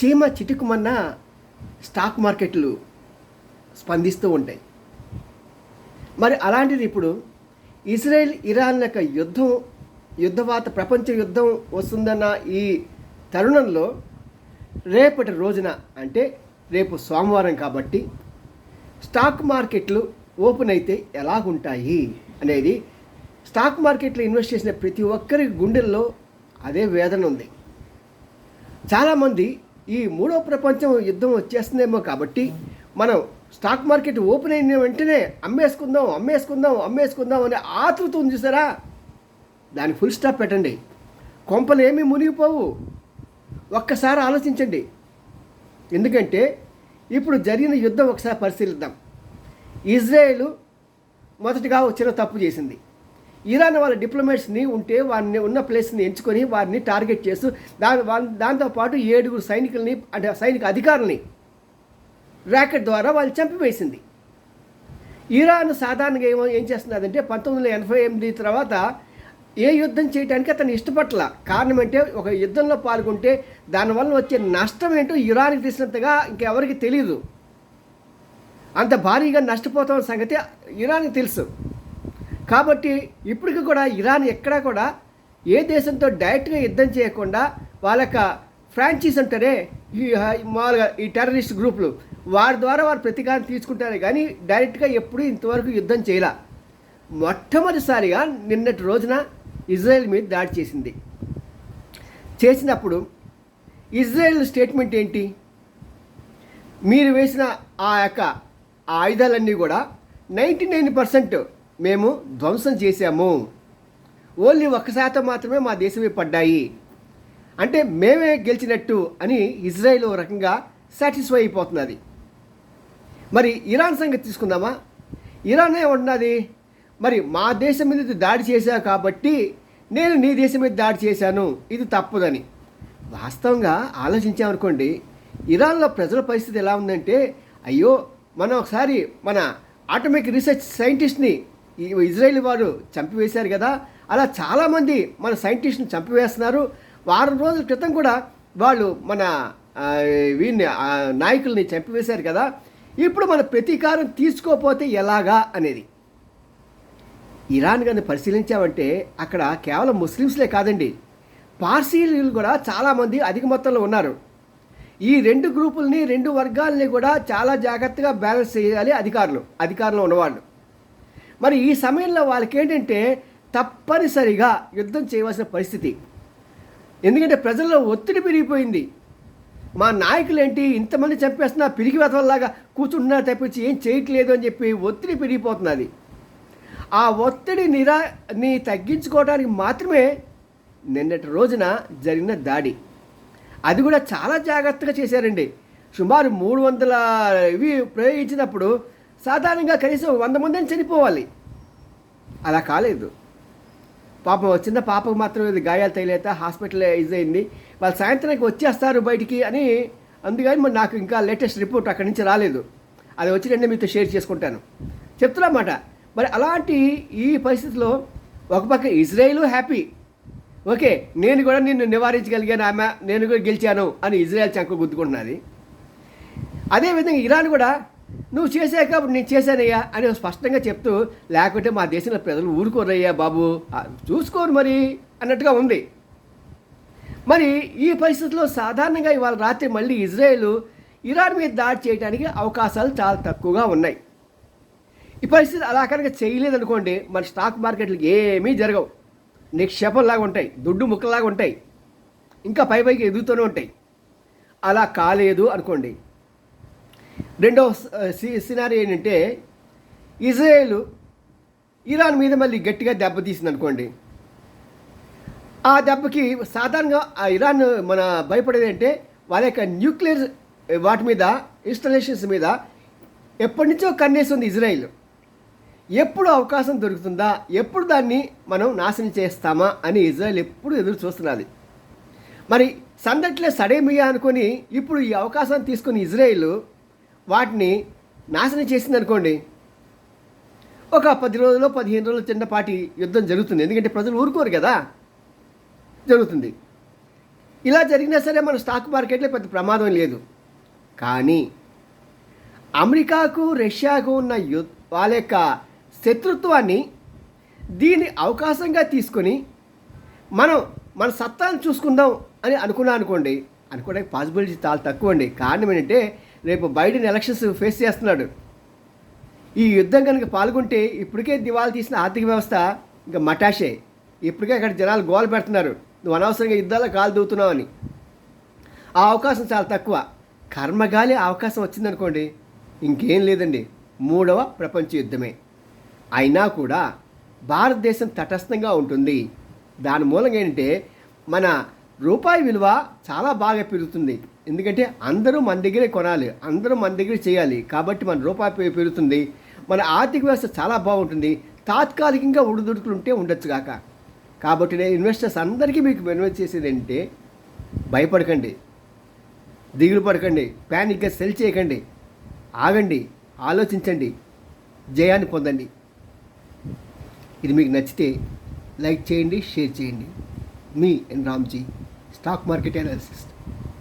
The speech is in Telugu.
చీమ చిటుకుమన్న స్టాక్ మార్కెట్లు స్పందిస్తూ ఉంటాయి. మరి అలాంటిది ఇప్పుడు ఇజ్రాయెల్ ఇరాన్ యొక్క యుద్ధం యుద్ధవాత ప్రపంచ యుద్ధం వస్తుందన్న ఈ తరుణంలో రేపటి రోజున అంటే రేపు సోమవారం కాబట్టి స్టాక్ మార్కెట్లు ఓపెన్ అయితే ఎలాగుంటాయి అనేది స్టాక్ మార్కెట్లో ఇన్వెస్ట్ చేసిన ప్రతి ఒక్కరి గుండెల్లో అదే వేదన ఉంది. చాలామంది ఈ మూడో ప్రపంచం యుద్ధం వచ్చేస్తుందేమో కాబట్టి మనం స్టాక్ మార్కెట్ ఓపెన్ అయిన వెంటనే అమ్మేసుకుందాం అమ్మేసుకుందాం అమ్మేసుకుందాం అనే ఆతృత ఉంది చూసారా? దానికి ఫుల్ స్టాప్ పెట్టండి. కొంపలు ఏమీ మునిగిపోవు. ఒక్కసారి ఆలోచించండి. ఎందుకంటే ఇప్పుడు జరిగిన యుద్ధం ఒకసారి పరిశీలిద్దాం. ఇజ్రాయేల్ మొదటగా వచ్చిన తప్పు చేసింది. ఇరాన్ వాళ్ళ డిప్లొమేట్స్ని ఉంటే వారిని ఉన్న ప్లేస్ని ఎంచుకొని వారిని టార్గెట్ చేస్తూ దాని దాంతోపాటు ఏడుగురు సైనికుల్ని అంటే సైనిక అధికారుల్ని ర్యాకెట్ ద్వారా వాళ్ళు చంపివేసింది. ఇరాన్ సాధారణంగా ఏమో ఏం చేస్తున్నదంటే పంతొమ్మిది వందల ఎనభై ఎనిమిది తర్వాత ఏ యుద్ధం చేయడానికి అతను ఇష్టపట్ల. కారణం అంటే ఒక యుద్ధంలో పాల్గొంటే దానివల్ల వచ్చే నష్టం ఏంటో ఇరాన్కి తెలిసినంతగా ఇంకెవరికి తెలియదు అంత భారీగా నష్టపోతాం సంగతి ఇరాన్కి తెలుసు. కాబట్టి ఇప్పటికి కూడా ఇరాన్ ఎక్కడా కూడా ఏ దేశంతో డైరెక్ట్గా యుద్ధం చేయకుండా వాళ్ళ యొక్క ఫ్రాంచైజ్ అంటారే ఈ మామూలుగా ఈ టెర్రరిస్ట్ గ్రూపులు వారి ద్వారా వారు ప్రతీకారం తీసుకుంటారే కానీ డైరెక్ట్గా ఎప్పుడూ ఇంతవరకు యుద్ధం చేయలే. మొట్టమొదటిసారిగా నిన్నటి రోజున ఇజ్రాయెల్ మీద దాడి చేసింది. చేసినప్పుడు ఇజ్రాయెల్ స్టేట్మెంట్ ఏంటి? మీరు వేసిన ఆ యొక్క ఆయుధాలన్నీ కూడా నైంటీ నైన్ పర్సెంట్ మేము ధ్వంసం చేశాము. ఓన్లీ ఒక్క శాతం మాత్రమే మా దేశమే పడ్డాయి. అంటే మేమే గెలిచినట్టు అని ఇజ్రాయెల్ ఓ రకంగా సాటిస్ఫై అయిపోతున్నది. మరి ఇరాన్ సంగతి తీసుకుందామా? ఇరాన్ ఏమంటున్నది? మరి మా దేశం మీద దాడి చేశావు కాబట్టి నేను నీ దేశం మీద దాడి చేశాను. ఇది తప్పదని. వాస్తవంగా ఆలోచించామనుకోండి ఇరాన్లో ప్రజల పరిస్థితి ఎలా ఉందంటే అయ్యో మనం ఒకసారి మన ఆటోమిక్ రీసెర్చ్ సైంటిస్ట్ని ఈ ఇజ్రాయెల్ వారు చంపివేశారు కదా. అలా చాలామంది మన సైంటిస్ట్ని చంపివేస్తున్నారు. వారం రోజుల క్రితం కూడా వాళ్ళు మన వీరిని నాయకుల్ని చంపివేశారు కదా. ఇప్పుడు మన ప్రతీకారం తీసుకోకపోతే ఎలాగా అనేది. ఇరాన్ కానీ పరిశీలించామంటే అక్కడ కేవలం ముస్లిమ్స్లే కాదండి. పార్సీలు కూడా చాలామంది అధిక మొత్తంలో ఉన్నారు. ఈ రెండు గ్రూపుల్ని రెండు వర్గాలని కూడా చాలా జాగ్రత్తగా బ్యాలెన్స్ చేయాలి అధికారులు అధికారంలో ఉన్నవాళ్ళు. మరి ఈ సమయంలో వాళ్ళకి ఏంటంటే తప్పనిసరిగా యుద్ధం చేయవలసిన పరిస్థితి. ఎందుకంటే ప్రజల్లో ఒత్తిడి పెరిగిపోయింది. మా నాయకులు ఏంటి ఇంతమంది చంపేస్తున్నా పిరికి వెతవల్లాగా కూర్చుంటున్నారు తప్పించి ఏం చేయట్లేదు అని చెప్పి ఒత్తిడి పెరిగిపోతున్నది. ఆ ఒత్తిడి నిరా ని తగ్గించుకోవడానికి మాత్రమే నిన్నటి రోజున జరిగిన దాడి. అది కూడా చాలా జాగ్రత్తగా చేశారండి. సుమారు మూడు వందల ఇవి ప్రయోగించినప్పుడు సాధారణంగా కనీసం వంద మందిని చనిపోవాలి. అలా కాలేదు. పాపం చిన్న పాపకు మాత్రమే ఇది గాయాలు తగిలేత హాస్పిటల్ ఇదైంది. వాళ్ళు సాయంత్రానికి వచ్చేస్తారు బయటికి అని అందుకని మరి నాకు ఇంకా లేటెస్ట్ రిపోర్ట్ అక్కడి నుంచి రాలేదు. అది వచ్చిన మీతో షేర్ చేసుకుంటాను. చెప్తున్నమాట మరి అలాంటి ఈ పరిస్థితిలో ఒక పక్క ఇజ్రాయిల్ హ్యాపీ. ఓకే నేను కూడా నిన్ను నివారించగలిగాను ఆమె నేను కూడా గెలిచాను అని ఇజ్రాయెల్ చంక గుద్దుకుంటున్నది. అదేవిధంగా ఇరాన్ కూడా నువ్వు చేశాక అప్పుడు నేను చేశానయ్యా అని స్పష్టంగా చెప్తూ లేకుంటే మా దేశంలో ప్రజలు ఊరుకోరయ్యా బాబు. చూసుకోరు మరి అన్నట్టుగా ఉంది. మరి ఈ పరిస్థితిలో సాధారణంగా ఇవాళ రాత్రి మళ్ళీ ఇజ్రాయెల్ ఇరాన్ మీద దాడి చేయడానికి అవకాశాలు చాలా తక్కువగా ఉన్నాయి. ఈ పరిస్థితి అలా కనుక చేయలేదనుకోండి మన స్టాక్ మార్కెట్లు ఏమీ జరగవు. నిక్షేపంలాగా ఉంటాయి దుడ్డు ముక్కలాగా ఉంటాయి. ఇంకా పై పైకి ఎదుగుతూనే ఉంటాయి. అలా కాలేదు అనుకోండి రెండో సినారీ ఏంటంటే ఇజ్రాయేల్ ఇరాన్ మీద మళ్ళీ గట్టిగా దెబ్బతీసింది అనుకోండి ఆ దెబ్బకి సాధారణంగా ఆ ఇరాన్ మన భయపడేది అంటే వాళ్ళ యొక్క న్యూక్లియర్ వాటి మీద ఇన్స్టలేషన్స్ మీద ఎప్పటి నుంచో కన్నేస్తుంది ఇజ్రాయిల్. ఎప్పుడు అవకాశం దొరుకుతుందా ఎప్పుడు దాన్ని మనం నాశనం చేస్తామా అని ఇజ్రాయెల్ ఎప్పుడు ఎదురు చూస్తున్నది. మరి సందట్లే సడేమియా అనుకొని ఇప్పుడు ఈ అవకాశాన్ని తీసుకుని ఇజ్రాయిల్ వాటిని నాశనం చేసింది అనుకోండి ఒక పది రోజులు పదిహేను రోజుల చిన్నపాటి యుద్ధం జరుగుతుంది. ఎందుకంటే ప్రజలు ఊరుకోరు కదా. జరుగుతుంది. ఇలా జరిగినా సరే మన స్టాక్ మార్కెట్లో పెద్ద ప్రమాదం లేదు. కానీ అమెరికాకు రష్యాకు ఉన్న యు వాళ్ళ యొక్క శత్రుత్వాన్ని దీన్ని అవకాశంగా తీసుకొని మనం మన సత్తాను చూసుకుందాం అని అనుకున్నా అనుకోండి అనుకోవడానికి పాసిబిలిటీ చాలా తక్కువ అండి కారణం ఏంటంటే రేపు బైడెన్ ఎలక్షన్స్ ఫేస్ చేస్తున్నాడు. ఈ యుద్ధం కనుక పాల్గొంటే ఇప్పటికే దివాళా తీసిన ఆర్థిక వ్యవస్థ ఇంకా మటాషే. ఇప్పటికే అక్కడ జనాలు గోల పెడుతున్నారు. నువ్వు అనవసరంగా యుద్ధాల్లో కాలు దూవుతున్నావు అని. ఆ అవకాశం చాలా తక్కువ. కర్మగాలి అవకాశం వచ్చిందనుకోండి ఇంకేం లేదండి. మూడవ ప్రపంచ యుద్ధమే. అయినా కూడా భారతదేశం తటస్థంగా ఉంటుంది. దాని మూలంగా ఏంటంటే మన రూపాయి విలువ చాలా బాగా పెరుగుతుంది. ఎందుకంటే అందరూ మన దగ్గరే కొనాలి అందరూ మన దగ్గరే చేయాలి. కాబట్టి మన రూపాయి పెరుగుతుంది. మన ఆర్థిక వ్యవస్థ చాలా బాగుంటుంది. తాత్కాలికంగా ఉడుదుడుకులు ఉంటే ఉండొచ్చు కాక. కాబట్టి నేను ఇన్వెస్టర్స్ అందరికీ మీకు ఇన్వెస్ట్ చేసేది ఏంటంటే భయపడకండి. దిగులు పడకండి. ప్యానిక్గా సెల్ చేయకండి. ఆగండి. ఆలోచించండి. జయాన్ని పొందండి. ఇది మీకు నచ్చితే లైక్ చేయండి షేర్ చేయండి. మీ N Ramji. Stock market analysis